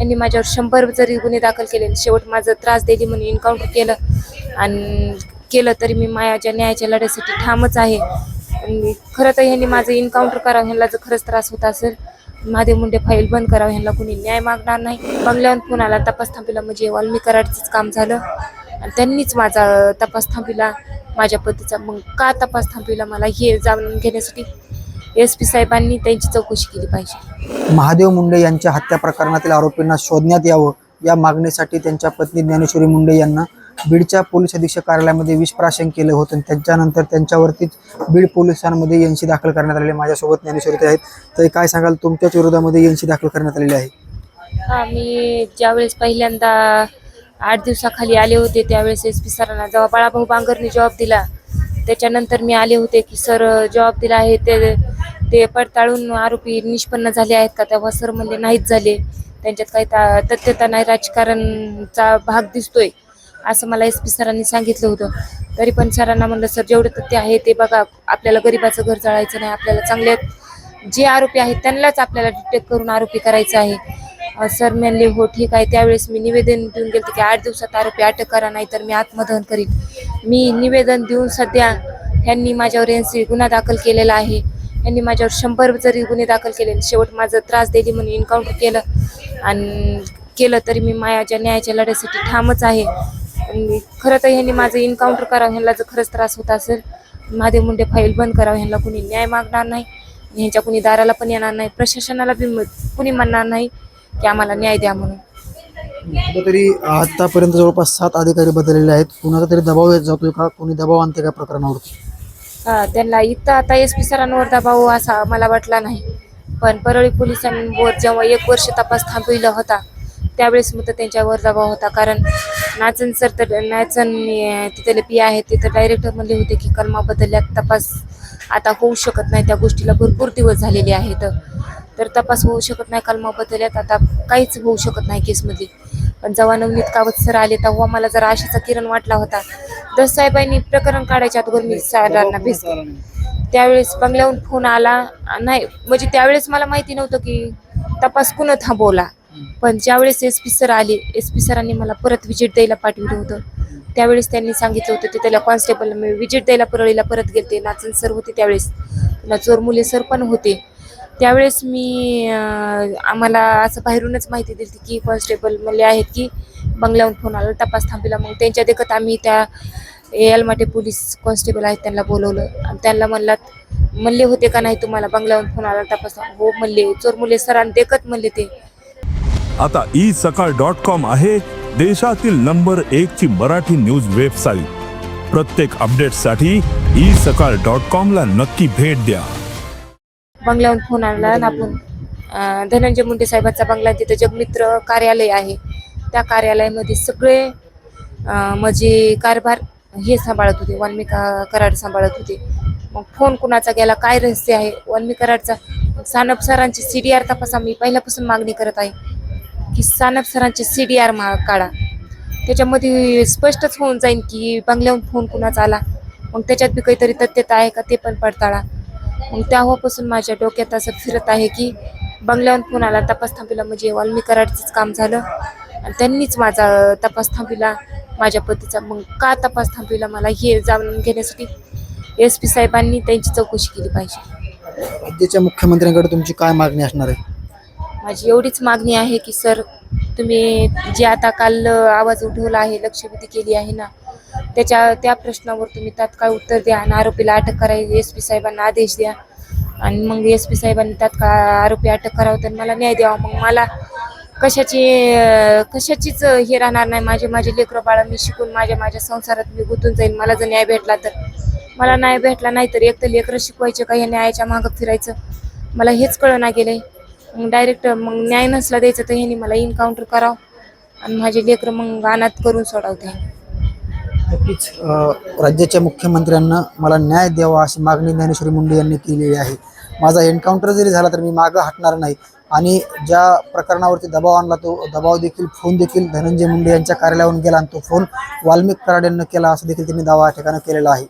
यांनी माझ्यावर शंभर जरी गुन्हे दाखल केले शेवट माझं त्रास दिली म्हणून एन्काउंटर केलं. आणि केलं तरी मी माझ्या न्यायाच्या लढ्यासाठी ठामच आहे. आणि खरं तर ह्यांनी माझं एन्काउंटर करावं ह्यांना जर खरंच त्रास होत असेल महादेव मुंडे फाईल बंद करावं ह्यांना कुणी न्याय मागणार नाही. बंगल्यावर कुणाला तपास थांबीला म्हणजे वाल्मी कराडचंच काम झालं. आणि त्यांनीच माझा तपास थांबीला माझ्या पतीचा मग का तपास थांबीला मला हे जाणून घेण्यासाठी? एस पी साहेबांनी त्यांची चौकशी केली पाहिजे. महादेव मुंडे यांच्या हत्या प्रकरणातील आरोपींना शोधण्यात यावं या मागणीसाठी त्यांच्या पत्नी ज्ञानेश्वरी मुंडे यांना बीडच्या पोलीस अधीक्षक कार्यालयामध्ये विषप्राशन केलं होतं त्याच्यानंतर त्यांच्यावरतीच बीड पोलिसांमध्ये एनसी दाखल करण्यात आलेले माझ्यासोबत ज्ञानेश्वरी ते आहेत. तर काय सांगाल तुमच्याच विरोधामध्ये एनसी दाखल करण्यात आलेली आहे? हा मी ज्यावेळेस पहिल्यांदा आठ दिवसाखाली आले होते त्यावेळेस एस पी सरांना जेव्हा बाळाभाऊ बांगरने जॉब दिला त्याच्यानंतर मी आले होते की सर जॉब दिला आहे. ते ते पडताळून आरोपी निष्पन्न झाले आहेत का? तेव्हा सर म्हणले नाहीच झाले. त्यांच्यात काही ता- तथ्यता नाही. राजकारणचा भाग दिसतोय. असं मला एस पी सरांनी सांगितलं होतं. तरी पण सरांना म्हणलं सर जेवढं तथ्य आहे ते बघा. आपल्याला गरिबाचं घर जाळायचं नाही. आपल्याला चांगले जे आरोपी आहेत त्यांनाच आपल्याला डिटेक्ट करून आरोपी करायचं आहे. सर म्हणले हो ठीक आहे. त्यावेळेस मी निवेदन देऊन गेले की आठ दिवसात आरोपी अटक करा नाही तर मी आत्मदहन करीन. मी निवेदन देऊन सध्या ह्यांनी माझ्यावर यांची गुन्हा दाखल केलेला आहे. यांनी माझ्यावर शंभर जरी गुन्हे दाखल केले शेवट माझं त्रास दिली म्हणून एन्काउंटर केलं. आणि केलं तरी मी माझ्या न्यायाच्या लढ्यासाठी ठामच आहे. आणि खरं तर ह्यांनी माझं एन्काउंटर करावं ह्यांना जर खरंच त्रास होत असेल महादेव मुंडे फाईल बंद करावं ह्यांना कुणी न्याय मागणार नाही ह्यांच्या कुणी दाराला पण येणार नाही प्रशासनाला बी कुणी म्हणणार नाही की आम्हाला न्याय द्या म्हणून. तरी आतापर्यंत जवळपास सात अधिकारी बदललेले आहेत. कुणाचा तरी दबाव येत जातोय का? कोणी दबाव आणते का प्रकरणावरती? हा त्यांना इथं आता एस पी सरांवर दबाव असा मला वाटला नाही. पण परळी पोलिसांवर जेव्हा एक वर्ष तपास थांबविला होता त्यावेळेस मग त्यांच्यावर दबाव होता. कारण नाचन सर तर नाचन अं, तिथले पी आहेत तिथं डायरेक्टर म्हणले होते की कलमा बदलल्यात तपास आता होऊ शकत नाही. त्या गोष्टीला भरपूर दिवस झालेले आहेत. तर तपास होऊ शकत नाही कलमा बदलल्यात आता काहीच होऊ शकत नाही केसमध्ये. पण जेव्हा नवनीत कावत सर आले तेव्हा मला जरा आशेचा किरण वाटला होता. दस साहेबांनी प्रकरण काढायच्या अगोदर मी सरांना भेस त्यावेळेस बंगल्याहून फोन आला नाही म्हणजे त्यावेळेस मला माहिती नव्हतं की तपास कुणं थांबवला. पण ज्यावेळेस एस पी सर आले एस पी सरांनी मला परत विजिट द्यायला पाठवलं होतं. त्यावेळेस त्यांनी सांगितलं होतं ते त्याला कॉन्स्टेबल मी विजिट द्यायला परळीला परत गेलते नाचन सर होते त्यावेळेस. चोरमुले सर पण होते. त्यावेळेस मी आम्हाला असं बाहेरूनच माहिती दिली की कॉन्स्टेबल म्हणले आहेत की बंगल्याहून फोन आला तपास थांबला मग त्यांच्या देखत आम्ही त्या एलमाटे पोलीस कॉन्स्टेबल आहेत त्यांना बोलवलं. आणि त्यांना म्हणलात म्हणले होते का नाही तुम्हाला? बंगल्याहून फोन आला तपास हो म्हणले चोरमुले सरांनी देखत म्हणले ते. आता ई सकाळ डॉट कॉम आहे देशातील नंबर एक ची मराठी न्यूज वेबसाईट. प्रत्येक अपडेटसाठी ई सकाळ डॉट कॉम ला नक्की भेट द्या. बंगल्याहून फोन आणला आणि आपण अं, धनंजय मुंडे साहेबांचा बंगला तिथं जगमित्र कार्यालय आहे त्या कार्यालयामध्ये सगळे अं, कारभार हे सांभाळत होते. वाल्मिका कराड सांभाळत होते. मग फोन कुणाचा गेला काय रहस्य आहे? वाल्मी कराडचा सानप सरांची सी डी आर तपासा. मी पहिल्यापासून मागणी करत आहे की सानप सरांची सी डी आर मा काढा. त्याच्यामध्ये स्पष्टच होऊन जाईन की बंगल्याहून फोन कुणाचा आला. मग त्याच्यात बी काहीतरी तथ्यता आहे का ते पण पडताळा. मग तेव्हापासून माझ्या डोक्यात असं फिरत आहे की बंगल्याहून फोन आला तपास थांबीला म्हणजे वाल्मी कराडचंच काम झालं. आणि त्यांनीच माझा तपास थांबविला माझ्या पतीचा. मग का तपास थांबविला मला हे जाणून घेण्यासाठी? एस पी साहेबांनी त्यांची चौकशी केली पाहिजे. राज्याच्या मुख्यमंत्र्यांकडे तुमची काय मागणी असणार आहे? माझी एवढीच मागणी आहे की सर तुम्ही जे आता काल आवाज उठवला आहे लक्षवेधी केली आहे ना त्याच्या त्या प्रश्नावर तुम्ही तात्काळ उत्तर द्या आणि आरोपीला अटक करायची एस पी साहेबांना आदेश द्या. आणि मग एस पी साहेबांनी तात्काळ आरोपी अटक करावं तर मला न्याय द्यावा. मग मला कशाची कशाचीच हे राहणार नाही. माझे माझे लेकरं बाळं मी शिकून माझ्या माझ्या संसारात मी गुंतून जाईल मला जर न्याय भेटला तर. मला न्याय भेटला नाही तर एक तर लेकरं शिकवायचे का? हे न्यायाच्या मागं फिरायचं. मला हेच कळना गेलंय. मग डायरेक्ट मग न्याय नसला द्यायचं तर ह्यानी मला इन्काउंटर करावं. आणि माझे लेकरं मग अनाथ करून सोडावते नक्कीच राज्याच्या मुख्यमंत्र्यांना मला न्याय द्यावा अशी मागणी ज्ञानेश्वरी मुंडे यांनी केलेली आहे. माझा एन्काउंटर जरी झाला तर मी मागं हटणार नाही. आणि ज्या प्रकरणावरती दबाव आणला तो दबाव देखील फोन देखील धनंजय मुंडे यांच्या कार्यालयावरून गेला आणि तो फोन वाल्मिक कराड यांना केला असं देखील त्यांनी दावा या ठिकाणी केलेला आहे.